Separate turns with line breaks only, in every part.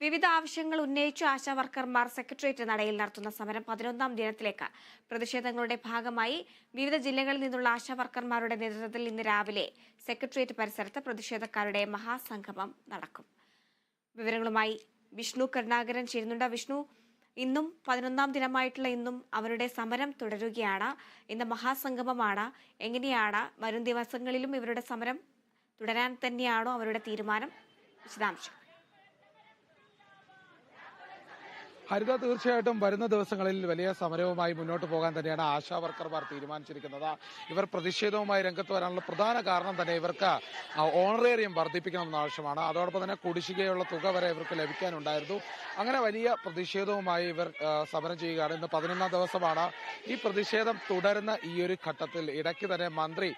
വിവിധ ആവശ്യങ്ങൾ ഉന്നയിച്ച് ആശാ വർക്കർമാർ സെക്രട്ടേറിയറ്റ് നടയിൽ നടത്തുന്ന സമരം പതിനൊന്നാം ദിനത്തിലേക്ക്. പ്രതിഷേധങ്ങളുടെ ഭാഗമായി വിവിധ ജില്ലകളിൽ നിന്നുള്ള ആശാ വർക്കർമാരുടെ നേതൃത്വത്തിൽ ഇന്ന് രാവിലെ സെക്രട്ടേറിയറ്റ് പരിസരത്ത് പ്രതിഷേധക്കാരുടെ മഹാസംഗമം നടക്കും. വിവരങ്ങളുമായി വിഷ്ണു കരുണാകരൻ ചേരുന്നുണ്ട്. വിഷ്ണു ഇന്നും പതിനൊന്നാം ദിനമായിട്ടുള്ള ഇന്നും അവരുടെ സമരം തുടരുകയാണ്. ഇന്ന് മഹാസംഗമമാണ്. എങ്ങനെയാണ്? വരും ദിവസങ്ങളിലും ഇവരുടെ സമരം തുടരാൻ തന്നെയാണോ അവരുടെ തീരുമാനം? വിശദാംശം.
ഹരിത തീർച്ചയായിട്ടും വരുന്ന ദിവസങ്ങളിൽ വലിയ സമരവുമായി മുന്നോട്ട് പോകാൻ തന്നെയാണ് ആശാ വർക്കർമാർ തീരുമാനിച്ചിരിക്കുന്നത്. ഇവർ പ്രതിഷേധവുമായി രംഗത്ത് വരാനുള്ള പ്രധാന കാരണം തന്നെ ഇവർക്ക് ഓണറേറിയം വർദ്ധിപ്പിക്കണമെന്ന ആവശ്യമാണ്. അതോടൊപ്പം തന്നെ കുടിശ്ശികയുള്ള തുക വരെ ഇവർക്ക് ലഭിക്കാനുണ്ടായിരുന്നു. അങ്ങനെ വലിയ പ്രതിഷേധവുമായി ഇവർ സമരം ചെയ്യുകയാണ്. ഇന്ന് പതിനൊന്നാം ദിവസമാണ് ഈ പ്രതിഷേധം തുടരുന്ന ഈ ഒരു ഘട്ടത്തിൽ. ഇടയ്ക്ക് തന്നെ മന്ത്രി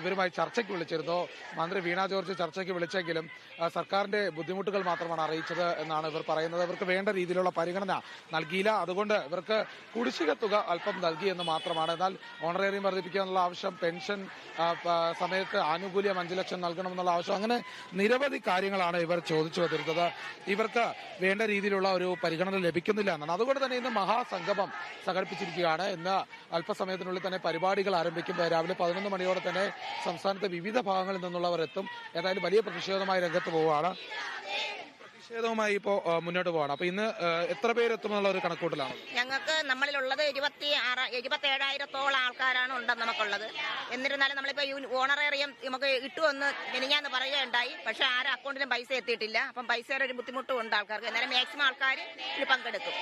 ഇവരുമായി ചർച്ചയ്ക്ക് വിളിച്ചിരുന്നു. മന്ത്രി വീണ ജോർജ് ചർച്ചയ്ക്ക് വിളിച്ചെങ്കിലും സർക്കാരിന്റെ ബുദ്ധിമുട്ടുകൾ മാത്രമാണ് അറിയിച്ചത് എന്നാണ് ഇവർ പറയുന്നത്. ഇവർക്ക് വേണ്ട രീതിയിലുള്ള പരിഗണന നൽകിയില്ല. അതുകൊണ്ട് ഇവർക്ക് കുടിശ്ശിക തുക അല്പം നൽകിയെന്ന് മാത്രമാണ്. എന്നാൽ ഓണറേറിയം വർദ്ധിപ്പിക്കാനുള്ള ആവശ്യം പെൻഷൻ സമയത്ത് ആനുകൂല്യം അഞ്ചു ലക്ഷം നൽകണമെന്നുള്ള ആവശ്യം അങ്ങനെ നിരവധി കാര്യങ്ങളാണ് ഇവർ ചോദിച്ചു വന്നിരുന്നത്. ഇവർക്ക് വേണ്ട രീതിയിലുള്ള ഒരു പരിഗണന ലഭിക്കുന്നില്ല എന്നാണ്. അതുകൊണ്ട് തന്നെ ഇന്ന് മഹാസംഗമം സംഘടിപ്പിച്ചിരിക്കുകയാണ്. ഇന്ന് അല്പസമയത്തിനുള്ളിൽ തന്നെ പരിപാടികൾ ആരംഭിക്കും രാവിലെ പതിനൊന്ന് മണിയോടെ തന്നെ സംസ്ഥാനത്തെ വിവിധ ഭാഗങ്ങളിൽ നിന്നുള്ളവർ എത്തും. ഏതായാലും വലിയ പ്രതിഷേധമായി രംഗത്ത് പോവുകയാണ്. പ്രതിഷേധവുമായി ഇപ്പോൾ മുന്നോട്ട് പോകണം അപ്പൊ ഇന്ന് എത്ര പേരെത്തുമെന്നുള്ള ഒരു കണക്കൂട്ടലാണ്?
ഞങ്ങൾക്ക് നമ്മളിലുള്ളത് ഇരുപത്തി ആറ് ഇരുപത്തി ഏഴായിരത്തോളം ആൾക്കാരാണ് ഉണ്ടെന്ന് നമുക്കുള്ളത്. എന്നിരുന്നാലും നമ്മളിപ്പോ ഓണറേറിയം നമുക്ക് ഇട്ടുവന്ന് മിനിഞ്ഞാന്ന് പറയുകയുണ്ടായി. പക്ഷെ ആരും അക്കൗണ്ടിലും പൈസ എത്തിയിട്ടില്ല. അപ്പം പൈസയുടെ ഒരു ബുദ്ധിമുട്ടും ഉണ്ട് ആൾക്കാർക്ക്. എന്നാലും മാക്സിമം ആൾക്കാർ ഇതിൽ പങ്കെടുക്കും.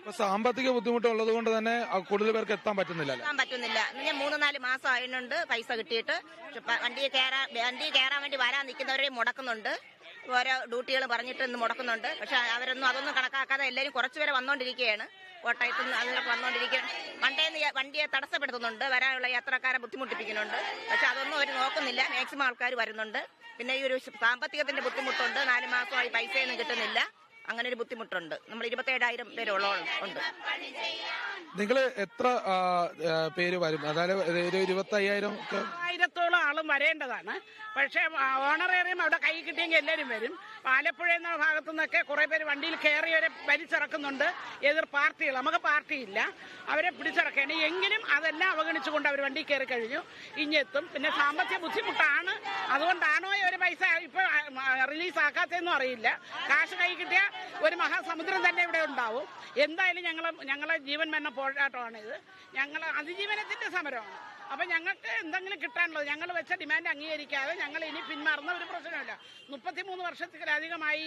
ഇപ്പൊ സാമ്പത്തിക ബുദ്ധിമുട്ടുള്ളത് കൊണ്ട് തന്നെ കൂടുതൽ പേർക്ക് എത്താൻ പറ്റുന്നില്ല
എത്താൻ പറ്റുന്നില്ല. ഞാൻ മൂന്ന് നാല് മാസം ആയിട്ടുണ്ട് പൈസ കിട്ടിയിട്ട്. വണ്ടി കയറാൻ വണ്ടി കയറാൻ വേണ്ടി വരാൻ നിൽക്കുന്നവരെയും മുടക്കുന്നുണ്ട്. ഓരോ ഡ്യൂട്ടികൾ പറഞ്ഞിട്ട് ഇന്ന് മുടക്കുന്നുണ്ട്. പക്ഷെ അവരൊന്നും അതൊന്നും കണക്കാക്കാതെ എല്ലാവരും കുറച്ച് പേരെ വന്നുകൊണ്ടിരിക്കുകയാണ് കോട്ടയത്ത് നിന്ന് അതിലൊക്കെ വന്നുകൊണ്ടിരിക്കുകയാണ് വണ്ടിയിൽ വണ്ടിയെ തടസ്സപ്പെടുത്തുന്നുണ്ട്. വരാനുള്ള യാത്രക്കാരെ ബുദ്ധിമുട്ടിപ്പിക്കുന്നുണ്ട്. പക്ഷെ അതൊന്നും അവർ നോക്കുന്നില്ല. മാക്സിമം ആൾക്കാർ വരുന്നുണ്ട്. പിന്നെ ഈ ഒരു സാമ്പത്തികത്തിന്റെ ബുദ്ധിമുട്ടുണ്ട്. നാല് മാസമായി പൈസയൊന്നും കിട്ടുന്നില്ല. അങ്ങനെ ഒരു ബുദ്ധിമുട്ടുണ്ട്. നമ്മൾ ഇരുപത്തേഴായിരം പേരോളം ഉണ്ട്.
നിങ്ങൾ എത്ര പേര് വരും? അതായത് ഇരുപത്തി അയ്യായിരം
ആയിരത്തോളം ആളും വരേണ്ടതാണ്. പക്ഷേ ഓണറേറിയം അവിടെ കൈ കിട്ടിയെങ്കിൽ എല്ലാവരും വരും. ആലപ്പുഴ എന്ന ഭാഗത്തു നിന്നൊക്കെ കുറെ പേര് വണ്ടിയിൽ കയറിയവരെ വലിച്ചിറക്കുന്നുണ്ട്. എതിർ പാർട്ടികൾ. നമുക്ക് പാർട്ടിയില്ല അവരെ പിടിച്ചിറക്കുകയാണ് എങ്കിലും അതെല്ലാം അവഗണിച്ചുകൊണ്ട് അവർ വണ്ടി കയറി കഴിഞ്ഞു. ഇഞ്ഞെത്തും പിന്നെ സാമ്പത്തിക ബുദ്ധിമുട്ടാണ്. അതുകൊണ്ടാണോ ഒരു പൈസ ഇപ്പൊ റിലീസ് ആക്കാത്തതെന്നും അറിയില്ല. കാശ് കൈ കിട്ടിയ ഒരു മഹാസമുദ്രം തന്നെ ഇവിടെ ഉണ്ടാവും. എന്തായാലും ഞങ്ങൾ ഞങ്ങളെ ജീവൻ മരണ പോരാട്ടമാണ് ഇത് ഞങ്ങൾ അതിജീവനത്തിന്റെ സമരമാണ്. അപ്പൊ ഞങ്ങൾക്ക് എന്തെങ്കിലും കിട്ടാനുള്ളത്? ഞങ്ങൾ വെച്ച ഡിമാൻഡ് അംഗീകരിക്കാതെ ഞങ്ങൾ ഇനി പിന്മാറുന്ന ഒരു പ്രശ്നമില്ല. മുപ്പത്തിമൂന്ന് വർഷത്തിലധികമായി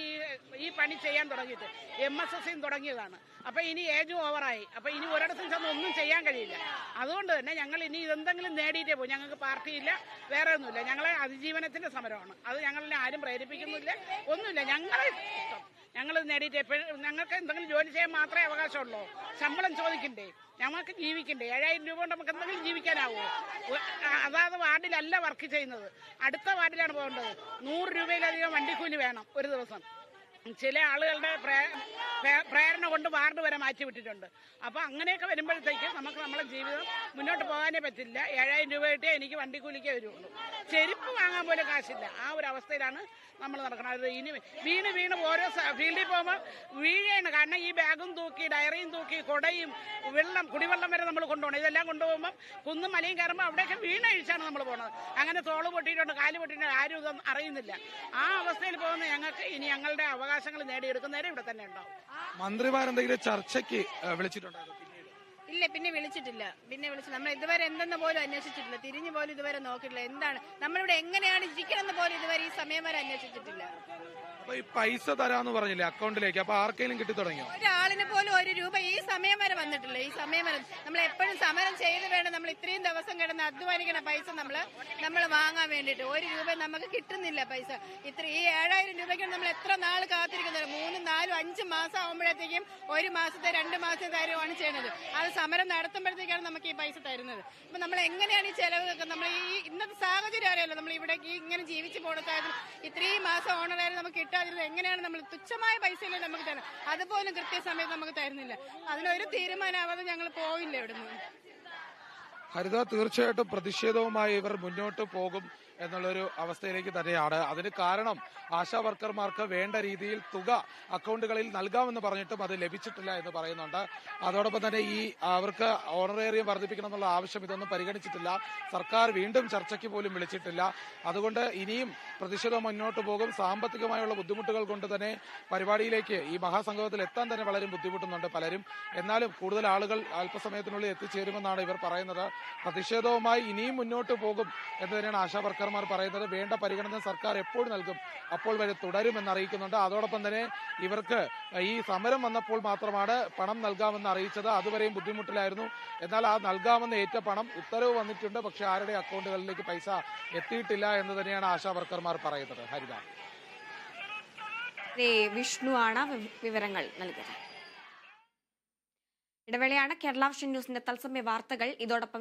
ഈ പണി ചെയ്യാൻ തുടങ്ങിയിട്ട് എം എസ് എസ് സിയും തുടങ്ങിയതാണ്. അപ്പൊ ഇനി ഏജ് ഓവറായി അപ്പൊ ഇനി ഒരിടത്തും ചെന്ന് ഒന്നും ചെയ്യാൻ കഴിയില്ല. അതുകൊണ്ട് തന്നെ ഞങ്ങൾ ഇനി ഇതെന്തെങ്കിലും നേടിയിട്ടേ പോകും ഞങ്ങൾക്ക് പാർട്ടിയില്ല വേറെ ഒന്നുമില്ല. ഞങ്ങളെ അതിജീവനത്തിന്റെ സമരമാണ്. അത് ഞങ്ങളെ ആരും പ്രേരിപ്പിക്കുന്നില്ല. ഒന്നുമില്ല. ഞങ്ങളെ ഞങ്ങൾ നേടിയിട്ട് ഞങ്ങൾക്ക് എന്തെങ്കിലും ജോലി ചെയ്യാൻ മാത്രമേ അവകാശമുള്ളൂ. ശമ്പളം ചോദിക്കണ്ടേ? ഞങ്ങൾക്ക് ജീവിക്കണ്ടേ? ഏഴായിരം രൂപ കൊണ്ട് നമുക്ക് എന്തെങ്കിലും ജീവിക്കാനാവോ? ഒ- ആ- അതാത് വാർഡിലല്ല വർക്ക് ചെയ്യുന്നത്. അടുത്ത വാർഡിലാണ് പോകേണ്ടത്. നൂറ് രൂപയിലധികം വണ്ടിക്കൂലി വേണം ഒരു ദിവസം. ചില ആളുകളുടെ പ്രേ- പ്രേ- പ്രേരണ കൊണ്ട് വാർഡ് വരെ മാറ്റി വിട്ടിട്ടുണ്ട്. അപ്പൊ അങ്ങനെയൊക്കെ വരുമ്പോഴത്തേക്ക് നമുക്ക് നമ്മളെ ജീവിതം മുന്നോട്ട് പോകാനേ പറ്റില്ല. ഏഴായിരം രൂപ കിട്ടിയാൽ എനിക്ക് വണ്ടിക്കൂലിക്കേ വരുള്ളൂ. ചെരുപ്പ് വാങ്ങാൻ പോലും കാശില്ല. ആ ഒരു അവസ്ഥയിലാണ് നമ്മൾ നടക്കുന്നത്. അത് ഇനി വീണ് വീണ് ഓരോ ഫീൽഡിൽ പോകുമ്പോൾ വീഴാണ്. കാരണം ഈ ബാഗും തൂക്കി ഡയറിയും തൂക്കി കൊടയും വെള്ളം കുടിവെള്ളം വരെ നമ്മൾ കൊണ്ടുപോകണം. ഇതെല്ലാം കൊണ്ടുപോകുമ്പോൾ കുന്നും മലയും കയറുമ്പോൾ അവിടെയൊക്കെ വീണഴിച്ചാണ് നമ്മൾ പോകുന്നത്. അങ്ങനെ തോൾ പൊട്ടിയിട്ടുണ്ട് കാൽ പൊട്ടിയിട്ടുണ്ട്. ആരും ഇതൊന്നും അറിയുന്നില്ല. ആ അവസ്ഥയിൽ പോകുന്ന ഞങ്ങൾക്ക് ഇനി ഞങ്ങളുടെ അവകാശങ്ങൾ നേടിയെടുക്കുന്നവരെ ഇവിടെ തന്നെ ഉണ്ടാവും.
മന്ത്രിമാരെന്തെങ്കിലും ചർച്ചയ്ക്ക് വിളിച്ചിട്ടുണ്ടായിരുന്നു?
ഇല്ല പിന്നെ വിളിച്ചിട്ടില്ല. പിന്നെ വിളിച്ചു നമ്മൾ ഇതുവരെ എന്തെന്ന് പോലും അന്വേഷിച്ചിട്ടില്ല. തിരിഞ്ഞു പോലും ഇതുവരെ നോക്കിയിട്ടില്ല. എന്താണ്? നമ്മളിവിടെ എങ്ങനെയാണ് ഇരിക്കണമെന്ന് പോലും ഇതുവരെ ഈ സമയം വരെ അന്വേഷിച്ചിട്ടില്ല.
അപ്പൊ ഈ പൈസ തരാന്ന് പറഞ്ഞില്ലേ അക്കൗണ്ടിലേക്ക്? അപ്പൊ ആർക്കെങ്കിലും കിട്ടി തുടങ്ങിയോ?
ഒരാളിന് പോലും ഒരു രൂപ ഈ സമയം വരെ വന്നിട്ടില്ല. ഈ സമയം വരെ നമ്മൾ എപ്പോഴും സമരം ചെയ്ത് വേണം നമ്മൾ ഇത്രയും ദിവസം കിടന്ന് അധ്വാനിക്കണ പൈസ നമ്മൾ നമ്മൾ വാങ്ങാൻ വേണ്ടിട്ട് ഒരു രൂപ നമുക്ക് കിട്ടുന്നില്ല പൈസ. ഇത്ര ഈ ഏഴായിരം രൂപയ്ക്ക് നമ്മൾ എത്ര നാൾ കാത്തിരിക്കുന്നത് മൂന്നും നാലും അഞ്ചും മാസം ആകുമ്പോഴത്തേക്കും ഒരു മാസത്തെ രണ്ട് മാസത്തെ തരുവാണ് ചെയ്യുന്നത് അത് സമരം നടത്തുമ്പോഴത്തേക്കാണ് നമുക്ക് ഈ പൈസ തരുന്നത്. അപ്പൊ നമ്മൾ എങ്ങനെയാണ് ഈ ചെലവ് നമ്മൾ ഈ ഇന്നത്തെ സാഹചര്യം അറിയാലോ. നമ്മൾ ഇവിടെ ഇങ്ങനെ ജീവിച്ചു പോണത്തായത് ഇത്രയും മാസം ഓണറായാലും നമുക്ക് കിട്ടാതിരുന്നത് എങ്ങനെയാണ് നമ്മൾ തുച്ഛമായ പൈസയിലേ നമുക്ക് തരണം അതുപോലും കൃത്യസമയത്ത് നമുക്ക് തരുന്നില്ല. അതിനൊരു തീരുമാനമാവാതെ ഞങ്ങൾ പോയില്ല ഇവിടുന്ന്.
ഹരിത തീർച്ചയായിട്ടും പ്രതിഷേധവുമായി ഇവർ മുന്നോട്ട് പോകും. എന്നുള്ളൊരു അവസ്ഥയിലേക്ക് തന്നെയാണ്. അതിന് കാരണം ആശാ വർക്കർമാർക്ക് വേണ്ട രീതിയിൽ തുക അക്കൗണ്ടുകളിൽ നൽകാമെന്ന് പറഞ്ഞിട്ടും അത് ലഭിച്ചിട്ടില്ല എന്ന് പറയുന്നുണ്ട്. അതോടൊപ്പം തന്നെ ഈ അവർക്ക് ഓണറേറിയം വർദ്ധിപ്പിക്കണം എന്നുള്ള ആവശ്യം ഇതൊന്നും പരിഗണിച്ചിട്ടില്ല. സർക്കാർ വീണ്ടും ചർച്ചയ്ക്ക് പോലും വിളിച്ചിട്ടില്ല. അതുകൊണ്ട് ഇനിയും പ്രതിഷേധം മുന്നോട്ട് പോകും. സാമ്പത്തികമായുള്ള ബുദ്ധിമുട്ടുകൾ കൊണ്ട് തന്നെ പരിപാടിയിലേക്ക് ഈ മഹാസംഗമത്തിൽ എത്താൻ തന്നെ വളരെ ബുദ്ധിമുട്ടുന്നുണ്ട് പലരും. എന്നാലും കൂടുതൽ ആളുകൾ അല്പസമയത്തിനുള്ളിൽ എത്തിച്ചേരുമെന്നാണ് ഇവർ പറയുന്നത്. പ്രതിഷേധവുമായി ഇനിയും മുന്നോട്ട് പോകും എന്ന് തന്നെയാണ് ആശാ വർക്കർമാർ പറയുന്നത് വേണ്ട പരിഗണന സർക്കാർ എപ്പോൾ നൽകും അപ്പോൾ വരെ തുടരുമെന്ന് അറിയിക്കുന്നുണ്ട്. അതോടൊപ്പം തന്നെ ഇവർക്ക് ഈ സമരം വന്നപ്പോൾ മാത്രമാണ് പണം നൽകാമെന്ന് അറിയിച്ചത്. അതുവരെയും ബുദ്ധിമുട്ടിലായിരുന്നു. എന്നാൽ ആ നൽകാമെന്ന് ഏറ്റ പണം ഉത്തരവ് വന്നിട്ടുണ്ട്. പക്ഷെ ആരുടെ അക്കൗണ്ടുകളിലേക്ക് പൈസ എത്തിയിട്ടില്ല എന്ന് തന്നെയാണ് ആശാ വർക്കർമാർ പറയുന്നത്. ഹരിത.
വിഷ്ണു ആണ് വിവരങ്ങൾ നൽകുന്നത് ഇടവേളയാണ് കേരള വിഷൻ ന്യൂസിന്റെ തത്സമയ വാർത്തകൾ. ഇതോടൊപ്പം